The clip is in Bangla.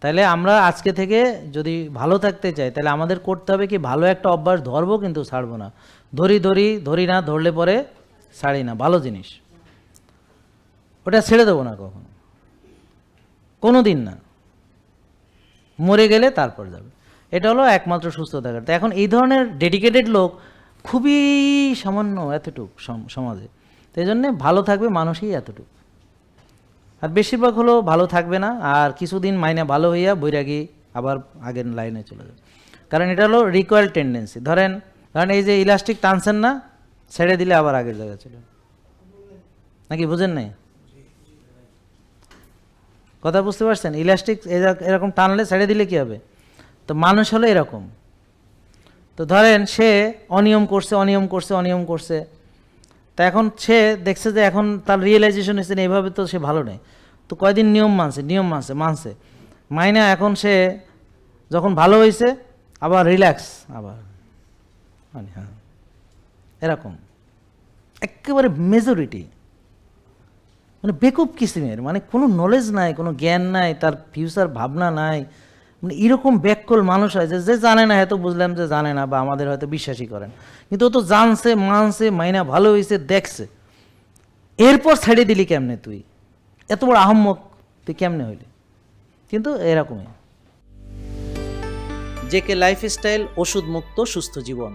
তাহলে আমরা আজকে থেকে যদি ভালো থাকতে চাই তাহলে আমাদের করতে হবে কি ভালো একটা অভ্যাস ধরবো কিন্তু ছাড়বো না। ধরি ধরি ধরি না, ধরলে পরে ছাড়ি না। ভালো জিনিস। ওটা ছেড়ে দেবো না কখনো। কোনো দিন না। মরে গেলে তারপর যাবে। এটা হলো একমাত্র সুস্থ থাকার তো এখন এই ধরনের ডেডিকেটেড লোক খুবই সামান্য এতটুক সম- সমাজে। তো এই জন্যে ভালো থাকবে মানুষই এতটুকু। আর বেশিরভাগ হলো ভালো থাকবে না, আর কিছুদিন মাইনে ভালো হইয়া বৈরাগী আবার আগের লাইনে চলে যাবে। কারণ এটা হলো রিকোয়াল টেন্ডেন্সি ধরেন ধরেন এই যে ইলাস্টিক টানছেন না, ছেড়ে দিলে আবার আগের জায়গায় চলে নাকি বুঝেন নাই? কথা বুঝতে পারছেন? ইলাস্টিক এরকম টানলে ছেড়ে দিলে কি হবে? তো মানুষ হলো এরকম। তো ধরেন সে অনিয়ম করছে অনিয়ম করছে অনিয়ম করছে। তা এখন সে দেখছে যে এখন তার রিয়েলাইজেশন হয়েছে এইভাবে তো সে ভালো নেই। তো কয়দিন নিয়ম মানছে নিয়ম মানছে মানছে। মাইনা এখন সে যখন ভালো হয়েছে আবার রিল্যাক্স আবার। মানে হ্যাঁ এরকম। একেবারে মেজরিটি মানে বেকুব কিসিমের? মানে কোনো নলেজ নাই, কোনো জ্ঞান নাই, তার ফিউচার ভাবনা নাই। মানে এরকম ব্যাককল মানুষ হয় যে জানে না, হয়তো বুঝলাম যে জানে না বা আমাদের হয়তো বিশ্বাসই করেন কিন্তু ও তো জানছে, মানছে, মাইনা ভালো হয়েছে দেখছে। এরপর ছেড়ে দিলি কেমনে তুই? এত বড় আহম্মক, তুই কেমনে হইলি? কিন্তু এরকমই। জেকে লাইফস্টাইল ওষুধ মুক্ত সুস্থ জীবন।